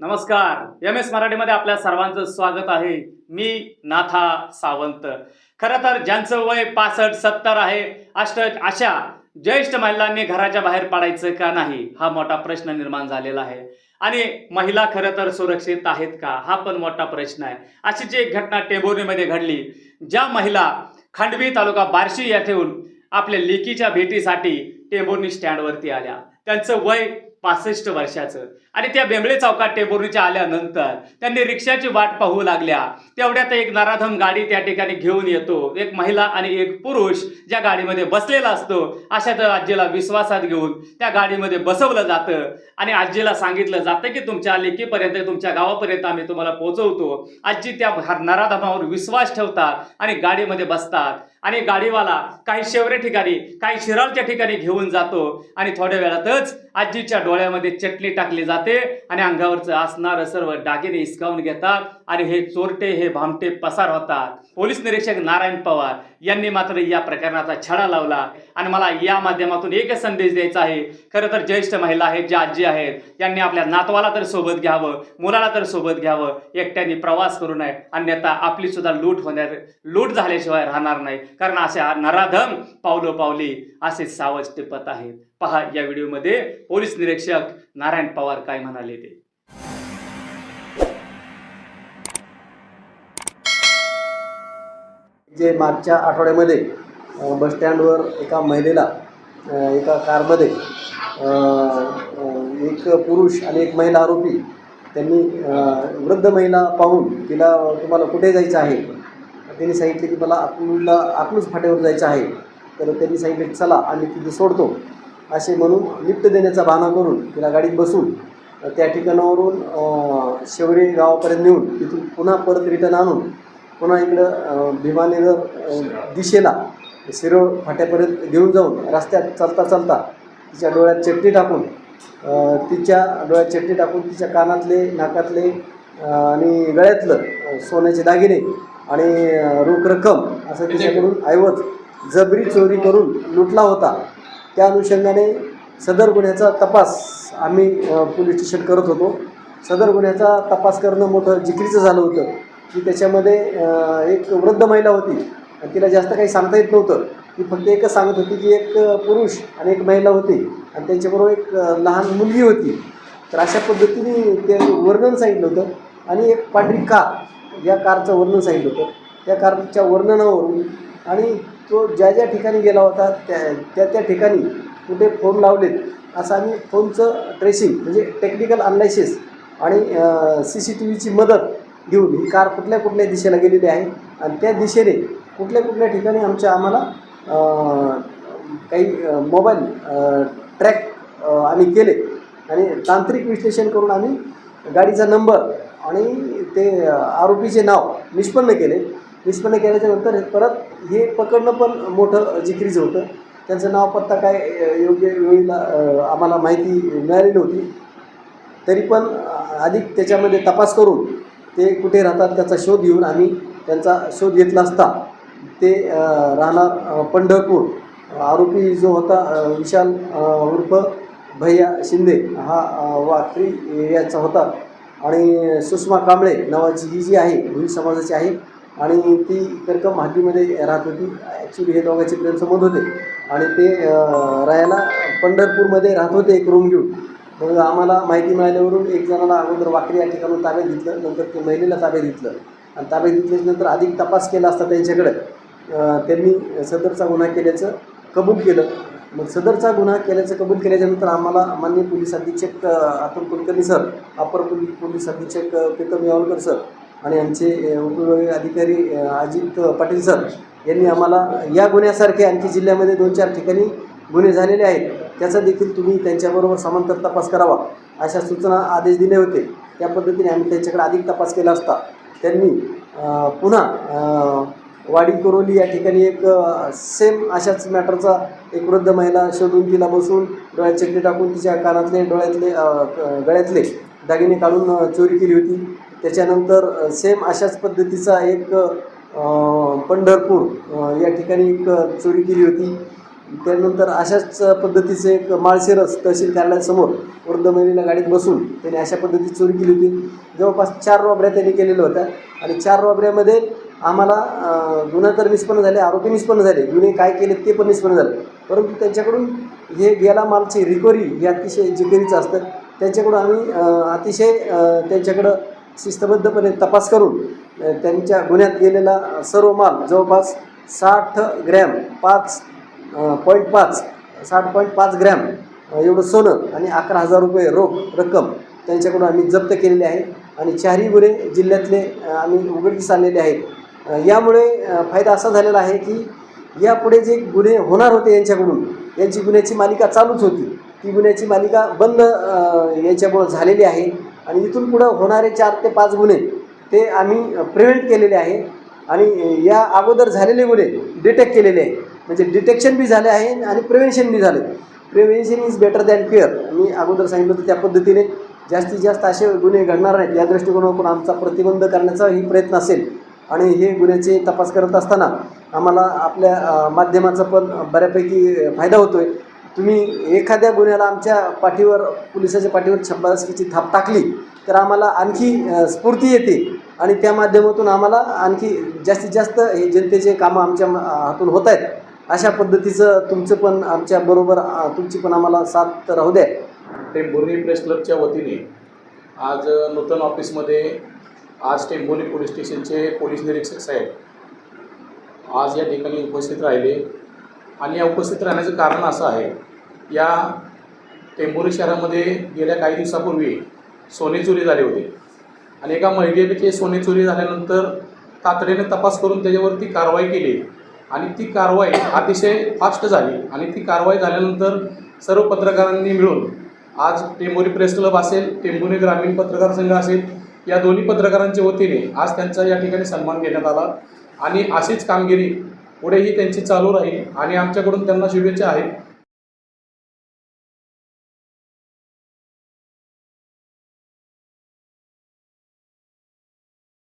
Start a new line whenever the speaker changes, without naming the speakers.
नमस्कार. M S मराठीमध्ये आपल्या सर्वांचं स्वागत आहे. मी नाथा सावंत. खरं तर ज्यांचं वय पासष्ट सत्तर आहे अष्ट अशा ज्येष्ठ महिलांनी घराच्या बाहेर पडायचं का नाही हा मोठा प्रश्न निर्माण झालेला आहे. आणि महिला खरं तर सुरक्षित आहेत का हा पण मोठा प्रश्न आहे. अशीच एक घटना टेंभुर्णीमध्ये घडली ज्या महिला खांडवी तालुका बार्शी येथून आपल्या लेकीच्या भेटीसाठी टेंभुर्णी स्टँडवरती आल्या. त्यांचं वय पासष्ट वर्षाचं. आणि त्या बेंबळे चौकात टेंभुर्णीच्या आल्यानंतर त्यांनी रिक्षाची वाट पाहू लागल्या. तेवढ्यात एक नराधम गाडी त्या ठिकाणी घेऊन येतो. एक महिला आणि एक पुरुष ज्या गाडीमध्ये बसलेला असतो अशा त्या आजीला विश्वासात घेऊन त्या गाडीमध्ये बसवलं जातं. आणि आजीला सांगितलं जातं की तुमच्या लेकीपर्यंत तुमच्या गावापर्यंत आम्ही तुम्हाला पोहोचवतो. आजी त्या नराधमावर विश्वास ठेवतात आणि गाडीमध्ये बसतात. आणि गाडीवाला काही शेवरे ठिकाणी काही शिराळच्या ठिकाणी घेऊन जातो. आणि थोड्या वेळातच आजीच्या डोळ्यामध्ये चटणी टाकली जाते आणि अंगावरचं असणारं सर्व दागिने हिसकावून घेतात. आणि हे चोरटे हे भामटे पसार होतात. पोलीस निरीक्षक नारायण पवार यांनी मात्र या प्रकरणाचा छडा लावला. आणि मला या माध्यमातून एकच संदेश द्यायचा आहे. खरं तर ज्येष्ठ महिला आहेत ज्या आजी आहेत यांनी आपल्या नातवाला तर सोबत घ्यावं मुलाला तर सोबत घ्यावं एकट्याने प्रवास करू नये. अन्यथा आपली सुद्धा लूट होणार लूट झाल्याशिवाय राहणार नाही. कारण अशा नराधम पावलो पावली असे सावज टिपत आहेत. पहा या व्हिडिओमध्ये पोलीस निरीक्षक नारायण पवार काय म्हणाले ते.
जे मागच्या आठवड्यामध्ये बसस्टँडवर एका महिलेला एका कारमध्ये एक पुरुष आणि एक महिला आरोपी त्यांनी वृद्ध महिला पाहून तिला तुम्हाला कुठे जायचं आहे? त्यांनी सांगितले की मला अकलूजला अकलूज फाट्यावर जायचं आहे. तर त्यांनी सांगितले चला आम्ही तिथे सोडतो. असे म्हणून लिफ्ट देण्याचा बहाणा करून तिला गाडीत बसून त्या ठिकाणावरून अ, शेवरे गावापर्यंत नेऊन तिथून पुन्हा परत रिटर्न आणून पुन्हा इकडं भीमानगर दिशेला शिरोळ फाट्यापर्यंत घेऊन जाऊन रस्त्यात चालता चालता तिच्या डोळ्यात चटणी टाकून तिच्या डोळ्यात चटणी टाकून तिच्या कानातले नाकातले आणि गळ्यातलं सोन्याचे दागिने आणि रोख रक्कम असं तिच्याकडून ऐवज जबरी चोरी करून लुटला होता. त्या अनुषंगाने सदर गुन्ह्याचा तपास आम्ही पोलीस स्टेशन करत होतो. सदर गुन्ह्याचा तपास करणं मोठं जिक्रीचं झालं होतं. की त्याच्यामध्ये एक वृद्ध महिला होती. आणि तिला जास्त काही सांगता येत नव्हतं. ती फक्त एकच सांगत होती की एक पुरुष आणि एक महिला होती. आणि त्यांच्याबरोबर एक लहान मुलगी होती. तर अशा पद्धतीने ते वर्णन सांगितलं होतं. आणि एक पांढरी कार या कारचं वर्णन सांगितलं होतं. त्या कारच्या वर्णनावरून आणि तो ज्या ज्या ठिकाणी गेला होता त्या त्या त्या ठिकाणी कुठे फोन लावलेत असं आम्ही फोनचं ट्रेसिंग म्हणजे टेक्निकल अनालायसिस आणि सी सी टी व्हीची मदत घेऊन ही कार कुठल्या कुठल्या दिशेला गेलेली आहे. आणि त्या दिशेने कुठल्या कुठल्या ठिकाणी आमच्या आम्हाला काही मोबाईल ट्रॅक आम्ही केले. आणि तांत्रिक विश्लेषण करून आम्ही गाडीचा नंबर आणि ते आरोपीचे नाव निष्पन्न केले. निष्पन्न केल्याच्यानंतर परत हे पकडणं पण मोठं जिक्रीचं होतं. त्यांचं नाव पत्ता काय योग्य वेळीला आम्हाला माहिती मिळाली नव्हती. तरी पण अधिक त्याच्यामध्ये तपास करून ते कुठे राहतात त्याचा शोध घेऊन आम्ही त्यांचा शोध घेतला असता. ते राहणार पंढरपूर. आरोपी जो होता विशाल उर्फ भैया शिंदे हा अ, वाखरी याचा होता. आणि सुषमा कांबळे नावाची ही जी आहे भुई समाजाची आहे आणि ती करकम हद्दीमध्ये राहत होती. ॲक्च्युली हे दोघांचे प्रेमसंबंध होते. आणि ते अ, राहायला पंढरपूरमध्ये राहत होते एक रूम घेऊन. मग आम्हाला माहिती मिळाल्यावरून एक जणाला अगोदर वाकरी या ठिकाणून ताब्यात घेतलं नंतर ते महिलेला ताब्यात घेतलं. आणि ताब्यात घेतल्यानंतर अधिक तपास केला असता त्यांच्याकडे त्यांनी सदरचा गुन्हा केल्याचं कबूल केलं. मग सदरचा गुन्हा केल्याचं कबूल केल्याच्यानंतर आम्हाला मान्य पोलीस अधीक्षक अतुल कुलकर्णी सर अपर पोलीस पोलीस अधीक्षक प्रीतम यावलकर सर आणि आमचे उपविभागीय अधिकारी अजित पाटील सर यांनी आम्हाला या गुन्ह्यासारखे आणखी जिल्ह्यामध्ये दोन चार ठिकाणी गुन्हे झालेले आहेत. त्याचा देखील तुम्ही त्यांच्याबरोबर समांतर तपास करावा अशा सूचना आदेश दिले होते. त्या पद्धतीने आम्ही त्यांच्याकडे अधिक तपास केला असता. त्यांनी पुन्हा वाडी कोरोली या ठिकाणी एक सेम अशाच मॅटरचा एक वृद्ध महिला शोधून तिला बसून डोळ्यात चटणी टाकून तिच्या कानातले डोळ्यातले गळ्यातले दागिने काढून चोरी केली होती. त्याच्यानंतर सेम अशाच पद्धतीचा एक पंढरपूर या ठिकाणी एक चोरी केली होती. त्यानंतर अशाच पद्धतीचे एक माळशिरस तहसील कार्यालयासमोर वृद्ध महिलेला गाडीत बसून त्याने अशा पद्धतीची चोरी केली होती. जवळपास चार रॉबऱ्या त्यांनी केलेल्या होत्या आणि चार रॉबऱ्यामध्ये आम्हाला गुन्हा तर निष्पन्न झाले आरोपी निष्पन्न झाले गुन्हे काय केले ते पण निष्पन्न झाले. परंतु त्यांच्याकडून हे गेला मालची रिकव्हरी हे अतिशय जिकिरीचं असतं. त्यांच्याकडून आम्ही अतिशय त्यांच्याकडं शिस्तबद्धपणे तपास करून त्यांच्या गुन्ह्यात गेलेला सर्व माल जवळपास साठ ग्रॅम पाच पॉईंट पाच साठ पॉईंट पाच ग्रॅम एवढं सोनं आणि अकरा हजार रुपये रोख रक्कम त्यांच्याकडून आम्ही जप्त केलेली आहे. आणि चारही गुन्हे जिल्ह्यातले आम्ही उघडकीस आणलेले आहेत. यामुळे फायदा असा झालेला आहे की यापुढे जे गुन्हे होणार होते यांच्याकडून यांची गुन्ह्याची मालिका चालूच होती. ती गुन्ह्याची मालिका बंद यांच्यामुळं याच्यामुळं झालेली आहे. आणि इथून पुढं होणारे चार ते पाच गुन्हे ते आम्ही प्रिव्हेंट केलेले आहे. आणि या अगोदर झालेले गुन्हे डिटेक्ट केलेले आहे म्हणजे डिटेक्शन बी झाले आहे आणि प्रिव्हेन्शन बी झाले. Prevention is better than cure मी अगोदर सांगितलं होतं त्या पद्धतीने जास्तीत जास्त असे गुन्हे घडणार नाहीत. या दृष्टिकोनातून आमचा प्रतिबंध करण्याचाही प्रयत्न असेल. आणि हे गुन्ह्याचे तपास करत असताना आम्हाला आपल्या माध्यमाचा पण बऱ्यापैकी फायदा होतो आहे तुम्ही एखाद्या गुन्ह्याला आमच्या पाठीवर पोलिसाच्या पाठीवर छब्बासकीची थाप टाकली तर आम्हाला आणखी स्फूर्ती येते. आणि त्या माध्यमातून आम्हाला आणखी जास्तीत जास्त हे जनतेचे कामं आमच्या हातून होत आहेत. अशा पद्धतीचं तुमचं पण आमच्याबरोबर बरोबर तुमची पण आम्हाला साथ राहू द्या.
टेंभुर्णी प्रेस क्लबच्या वतीने आज नूतन ऑफिसमध्ये आज टेंभुर्णी पोलीस स्टेशनचे पोलीस निरीक्षक साहेब आज या ठिकाणी उपस्थित राहिले. आणि या उपस्थित राहण्याचं कारण असं आहे या टेंभुर्णी शहरामध्ये गेल्या काही दिवसापूर्वी सोने चोरी झाले होते. आणि एका महिलेचे सोने चोरी झाल्यानंतर तातडीने तपास करून त्याच्यावरती कारवाई केली. आणि ती कारवाई अतिशय फास्ट झाली. आणि ती कारवाई झाल्यानंतर सर्व पत्रकारांनी मिळून आज टेंबोरी प्रेस क्लब असेल टेंभुर्णी ग्रामीण पत्रकार संघ असेल या दोन्ही पत्रकारांच्या वतीने आज त्यांचा या ठिकाणी सन्मान घेण्यात आला. आणि अशीच कामगिरी पुढेही त्यांची चालू राहील आणि आमच्याकडून त्यांना शुभेच्छा आहेत.